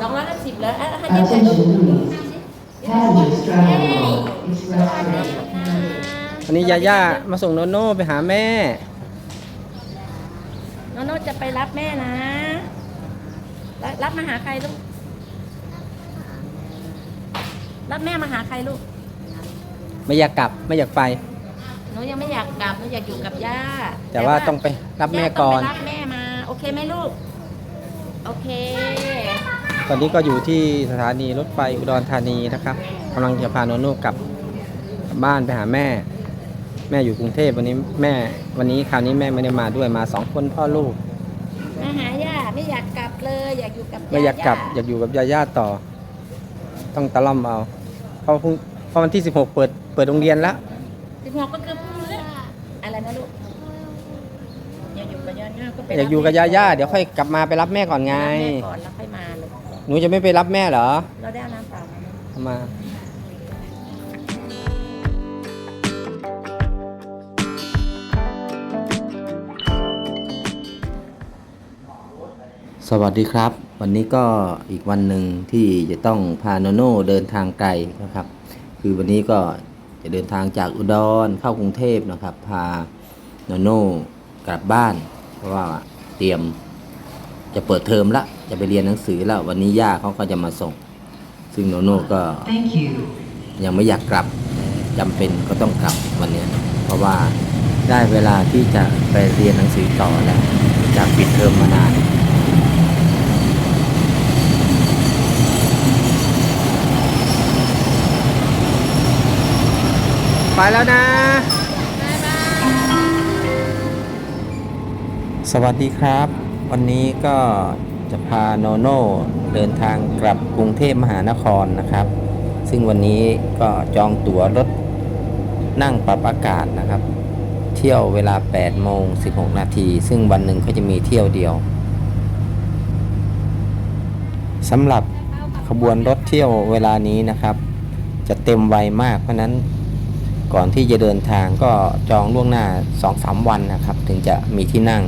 สองร้อยห้าสิบแล้วให้เจ๊ถ่ายรูป Attention please. Passengers traveling on Express Train. วันนี้ยาย่ามาส่งโนโน่ไปหาแม่โนโน่จะไปรับแม่นะ รับรับมาหาใครลูก รับแม่มาหาใครลูก ไม่อยากกลับไม่อยากไป หนูยังไม่อยากกลับหนูอยากอยู่กับย่าแต่ว่าต้องไปรับแม่ก่อน ย่าต้งไปรับแม่มา โอเคไหมลูก โอเค ตอนนี้ก็อยู่ที่สถานีรถไฟอุดรธานีนะครับกำลังจะพาโนโน่กลับบ้านไปหาแม่ แม่อยู่กรุงเทพวันนี้แม่ วันนี้คราวนี้แม่ไม่ได้มาด้วยมาสองคนพ่อลูกมาหาย่าไม่อยากกลับเลยอยากอยู่กับไม่อยากกลับอยากอยู่กับยาย่าต่อ ต้องตะล่อมเอาเพราะพรุ่งเพราะวันที่16เปิดเปิดโรงเรียนแล้วสิบหกก็คือพรุ่งนี้อะไรนะลูกอยากอยู่กับย่าย่าก็ไปอยากอยู่กับยาย่าเดี๋ยวค่อยกลับมาไปรับแม่ก่อนไงรับแม่ก่อนแล้วค่อยมาลูก หนูจะไม่ไปรับแม่เหรอ เราได้เอาน้ำเปล่ามาไหมเอามา สวัสดีครับ วันนี้ก็อีกวันหนึ่งที่จะต้องพาโนโน่เดินทางไกลนะครับ คือวันนี้ก็จะเดินทางจากอุดรเข้ากรุงเทพนะครับ พาโนโน่กลับบ้าน เพราะว่าเตรียมจะเปิดเทอมละ จะไปเรียนหนังสือแล้ว วันนี้ย่าเขาก็จะมาส่ง ซึ่งโนโน่ก็ Thank you. ยังไม่อยากกลับจำเป็นก็ต้องกลับวันเนี้ยเพราะว่าได้เวลาที่จะไปเรียนหนังสือต่อแล้วจากปิดเทอมมานานไปแล้วนะ สวัสดีครับ วันนี้ก็ จะพาโนโน่เดินทางกลับกรุงเทพมหานครนะครับ ซึ่งวันนี้ก็จองตั๋วรถนั่งปรับอากาศนะครับ เที่ยวเวลา 8 โมง 16 นาที ซึ่งวันหนึ่งเขาจะมีเที่ยวเดียวสำหรับขบวนรถเที่ยวเวลานี้นะครับ จะเต็มไวมากเพราะฉะนั้นก่อนที่จะเดินทางก็จองล่วงหน้า 2-3 วันนะครับ ถึงจะมีที่นั่ง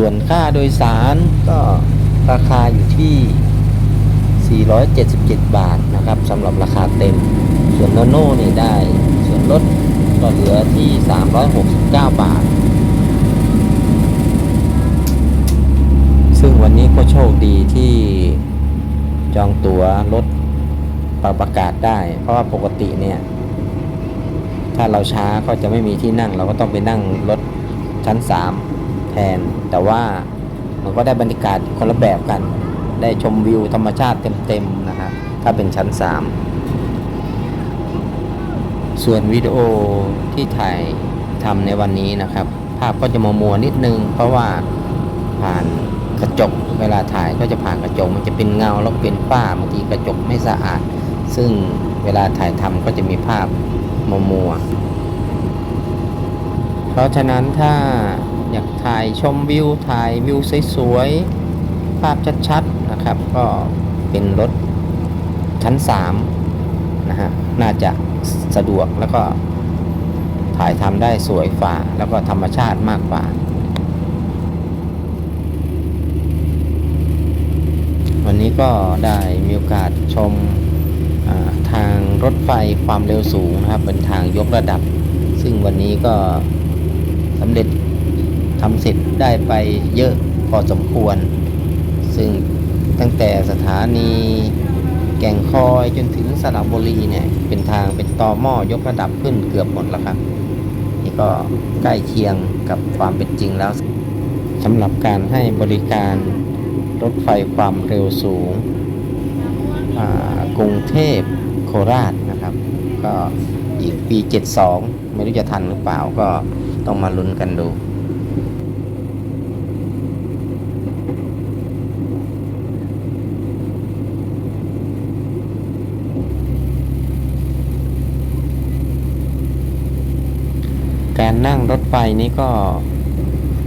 ส่วนค่าโดยสารก็ราคาอยู่ที่ 477 บาทนะครับสำหรับราคาเต็ม ส่วนโนโน่นี่ได้ ส่วนลดก็เหลือที่ 369 บาท ซึ่งวันนี้ก็โชคดีที่จองตั๋วรถปรับอากาศได้ เพราะว่าปกติเนี่ย ถ้าเราช้าก็จะไม่มีที่นั่ง เราก็ต้องไปนั่งรถชั้น 3 แทน แต่ว่ามันก็ได้บรรยากาศคนละแบบกัน ได้ชมวิวธรรมชาติเต็มๆนะครับถ้าเป็นชั้น 3 ส่วนวิดีโอที่ถ่ายทำในวันนี้นะครับ ภาพก็จะมัวมัวๆนิดนึง เพราะว่าผ่านกระจกเวลาถ่ายก็จะผ่านกระจกมันจะเป็นเงาแล้วเป็นฝ้าบางทีกระจกไม่สะอาด ซึ่งเวลาถ่ายทำก็จะมีภาพมัวมัวๆเพราะฉะนั้นถ้า อยากถ่ายชมวิวถ่ายวิวสวยๆภาพชัดๆนะครับ ก็เป็นรถชั้น3นะฮะน่าจะสะดวกแล้วก็ถ่ายทำได้สวยฝ่าแล้วก็ธรรมชาติมากกว่า วันนี้ก็ได้มีโอกาสชมทางรถไฟความเร็วสูงนะครับ เป็นทางยกระดับ ซึ่งวันนี้ก็สำเร็จ ทำเสร็จได้ไปเยอะพอสมควร ซึ่งตั้งแต่สถานีแก่งคอยจนถึงสระบุรีเนี่ยเป็นทางเป็นตอหม้อยกระดับขึ้นเกือบหมดแล้วครับนี่ก็ใกล้เคียงกับความเป็นจริงแล้วสำหรับการให้บริการรถไฟความเร็วสูงกรุงเทพโคราชนะครับ ก็อีกปี 72 ไม่รู้จะทันหรือเปล่าก็ต้องมาลุ้นกันดู การนั่งรถไฟนี้ก็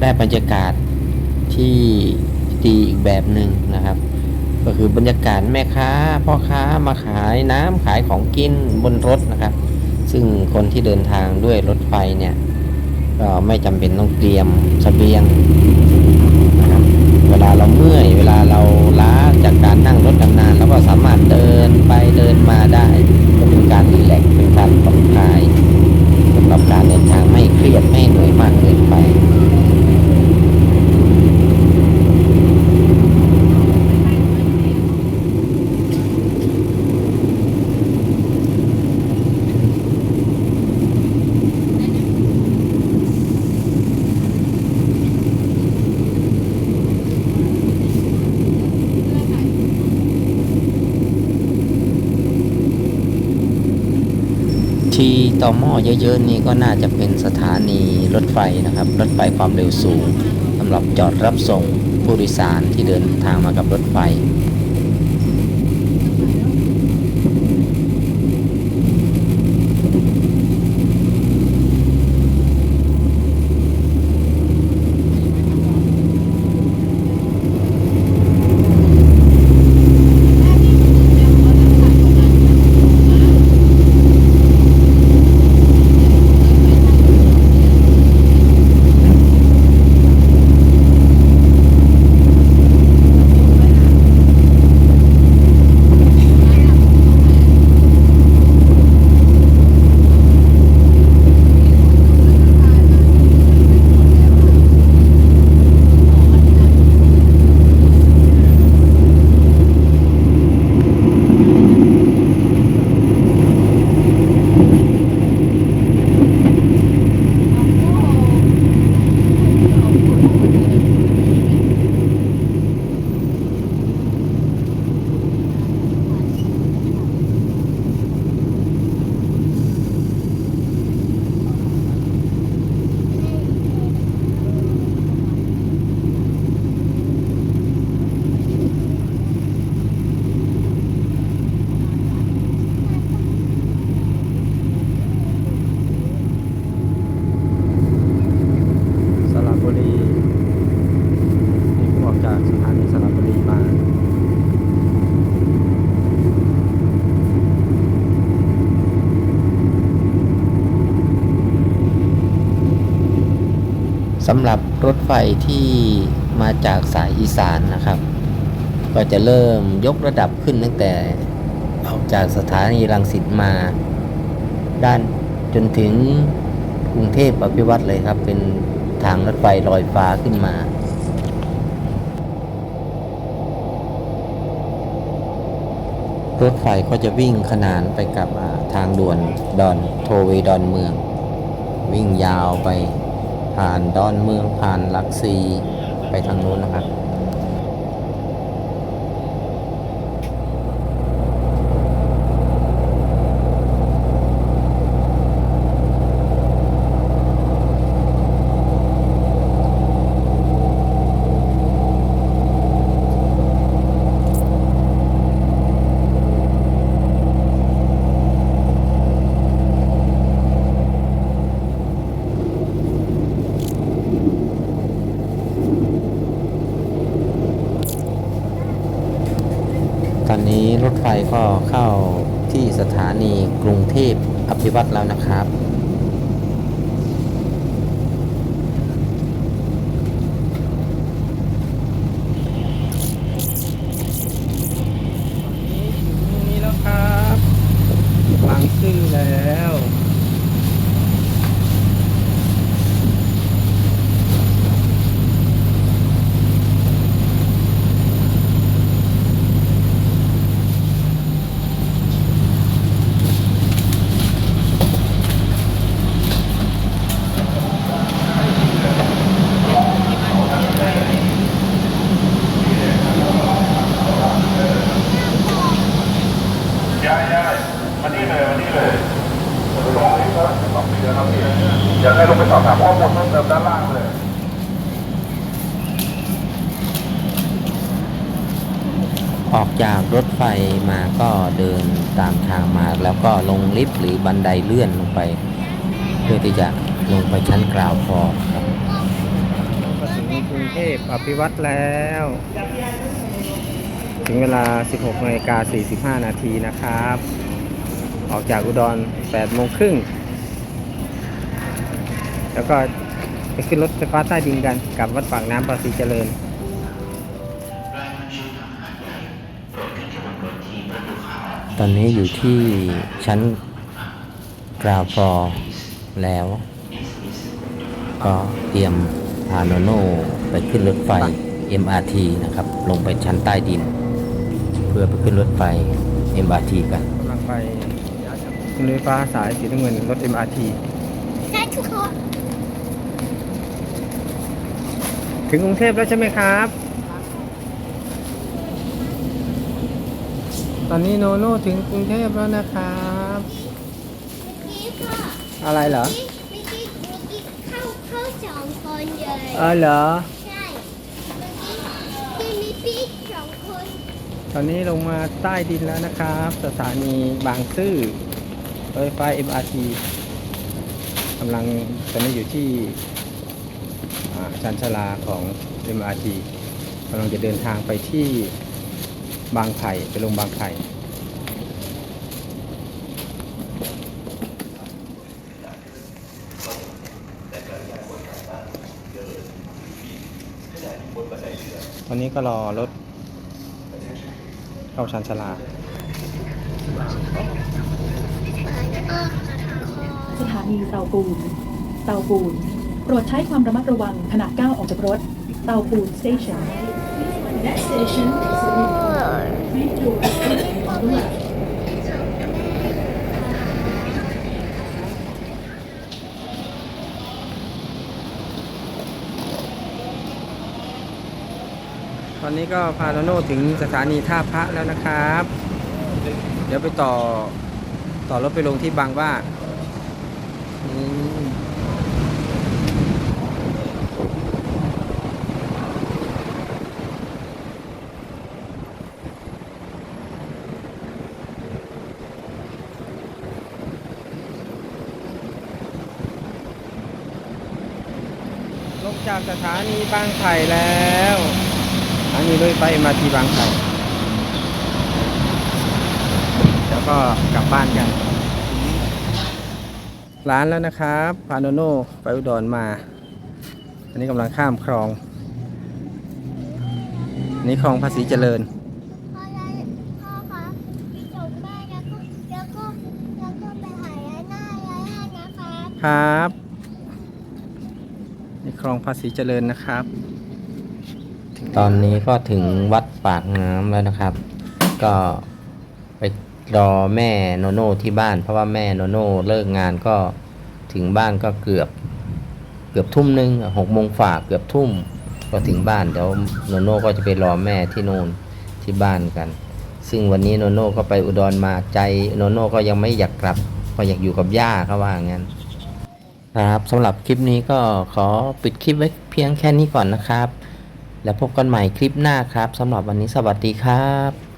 ได้บรรยากาศที่ดีอีกแบบหนึ่งนะครับ ก็คือบรรยากาศแม่ค้าพ่อค้ามาขายน้ำขายของกินบนรถนะครับ ซึ่งคนที่เดินทางด้วยรถไฟเนี่ยก็ไม่จำเป็นต้องเตรียมสเสบียงนะครับเวลาเราเมื่อย เวลาเราล้าจากการนั่งรถนานๆเราก็สามารถเดินไปเดินมาได้ ต่อหม้อเยอะๆนี่ก็น่าจะเป็นสถานีรถไฟนะครับ รถไฟความเร็วสูงสำหรับจอดรับส่งผู้โดยสารที่เดินทางมากับรถไฟ สระบุรีนี่ผมออกจากสถานีสระบุรีมา สำหรับรถไฟที่มาจากสายอีสานนะครับ ก็จะเริ่มยกระดับขึ้นตั้งแต่ออกจากสถานีรังสิตมา ด้านจนถึงกรุงเทพอภิวัตรเลยครับ เป็นทางรถไฟลอยฟ้าขึ้นมารถไฟก็จะวิ่งขนานไปกับทางด่วนดอนโทเวดอนเมือง วิ่งยาวไป ผ่านดอนเมืองผ่านหลักซีไปทางนู้นนะครับ ก็เข้าที่สถานีกรุงเทพอภิวัตแล้วนะครับ นี่แล้วครับบางซื่อแล้ว ย้ายย้ายมานี่เลยมานี่เลยลงนี้ก็สองปีแล้วครับพี่อยากให้ลงไปสอบถามข้อมูลเพิ่มเติมด้านล่างเลย ออกจากรถไฟ มาก็เดินตามทางมาแล้วก็ลงลิฟต์หรือบันไดเลื่อนลงไป เพื่อที่จะลงไปชั้นกราวฟอร์ครับก็ถึงกรุงเทพอภิวัตรแล้ว ถึงเวลา 16นาฬิกา45 นาทีนะครับ ออกจากอุดร8โมงครึ่งแล้วก็ไปขึ้นรถไฟฟ้าใต้ดินกันกลับวัดปากน้ำภาษีเจริญ ตอนนี้อยู่ที่ชั้นกราวฟอร์แล้ว ก็เตรียมพาโนโนไปขึ้นรถไฟ MRT นะครับ ลงไปชั้นใต้ดิน เพื่อไปขึ้นรถไฟ MRT กันกำลังไปขึ้นรถไฟฟ้าสายสีน้ำเงินรถ MRT ถึงกรุงเทพแล้วใช่ไหมครับ ตอนนี้โนโน่ถึงกรุงเทพแล้วนะครับ อะไรเหรอมีกิ๊กมีกิ๊กเข้าเข้าสองคนเลยเออเหรอ ใช่เมื่อกี้มีปิ๊กสองคนตอนนี้ลงมาใต้ดินแล้วนะครับ สถานีบางซื่อรถไฟฟ้า MRT กำลังตอนนี้อยู่ที่อ่าชานชาลาของ MRT กำลังจะเดินทางไปที่ บางไผ่ไปลงบางไผ่ตอนนี้ก็รอรถเข้าชานชาลาสถานีเตาปูน เตาปูน โปรดใช้ความระมัดระวังขณะก้าวออกจากรถ เตาปูน station next station ตอนนี้ก็พาโนโน่ถึงสถานีท่าพระแล้วนะครับ เดี๋ยวไปต่อต่อรถไปลงที่บางว่าอืม จากสถานีบางไผ่แล้วสถานีรถไฟมาที่บางไผ่แล้วก็กลับบ้านกัน ร้านแล้วนะครับพาโนโน่ไปอุดรมา อันนี้กำลังข้ามคลองอันนี้คลองภาษีเจริญพ่อได้พ่อคะไปส่งแม่แล้วก็แล้วก็แล้วก็ไปหายายหน้ายายให้นะครับครับนี่ คลองภาษีเจริญนะครับ ตอนนี้ก็ถึงวัดปากน้ำแล้วนะครับ ก็ไปรอแม่โนโน่ที่บ้าน เพราะว่าแม่โนโน่เลิกงานก็ถึงบ้านก็เกือบ เกือบทุ่มหนึ่งหกโมงฝ่าเกือบทุ่ม ก็ถึงบ้านเดี๋ยวโนโน่ก็จะไปรอแม่ที่โน่นที่บ้านกัน ซึ่งวันนี้โนโน่ก็ไปอุดรมาใจโนโน่ก็ยังไม่อยากกลับก็อยากอยู่กับย่าเขาว่างั้น ครับสำหรับคลิปนี้ก็ขอปิดคลิปไว้เพียงแค่นี้ก่อนนะครับ แล้วพบกันใหม่คลิปหน้าครับสำหรับวันนี้สวัสดีครับ